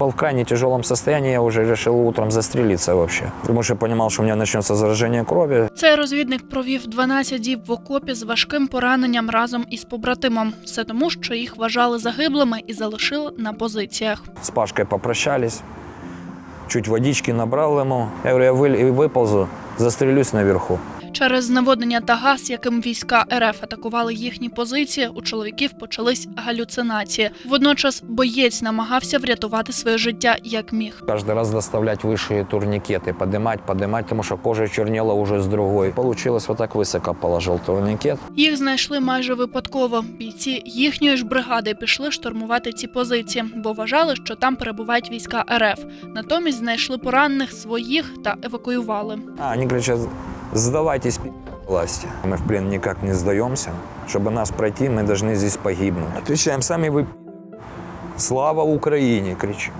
был в крайне тяжелом состоянии, я уже решил утром застрелиться вообще. Потому что я понимал, что у меня начнется заражение крови. Цей розвідник провів 12 діб в окопі з важким пораненням разом із побратимом. Все тому, що їх вважали загиблими і залишили на позиціях. С Пашкой попрощались. Чуть водички набрал ему. Я говорю, я вы- выползу, застрелюсь наверху. Через зневоднення та газ, яким війська РФ атакували їхні позиції, у чоловіків почались галюцинації. Водночас боєць намагався врятувати своє життя як міг. Каждый раз доставлять высшие турникеты, поднимать, поднимать, потому что кожа чернела уже с другой. Получилось вот так высоко положил турникет. Їх знайшли майже випадково. Бійці їхньої ж бригади пішли штурмувати ці позиції, бо вважали, що там перебувають війська РФ. Натомість знайшли поранених своїх та евакуювали. А, они говорят, сейчас сдавайтесь пи***, власти. Мы в плен никак не сдаемся. Чтобы нас пройти, мы должны здесь погибнуть. Отвечаем, сами вы пи***. Слава Украине, кричим.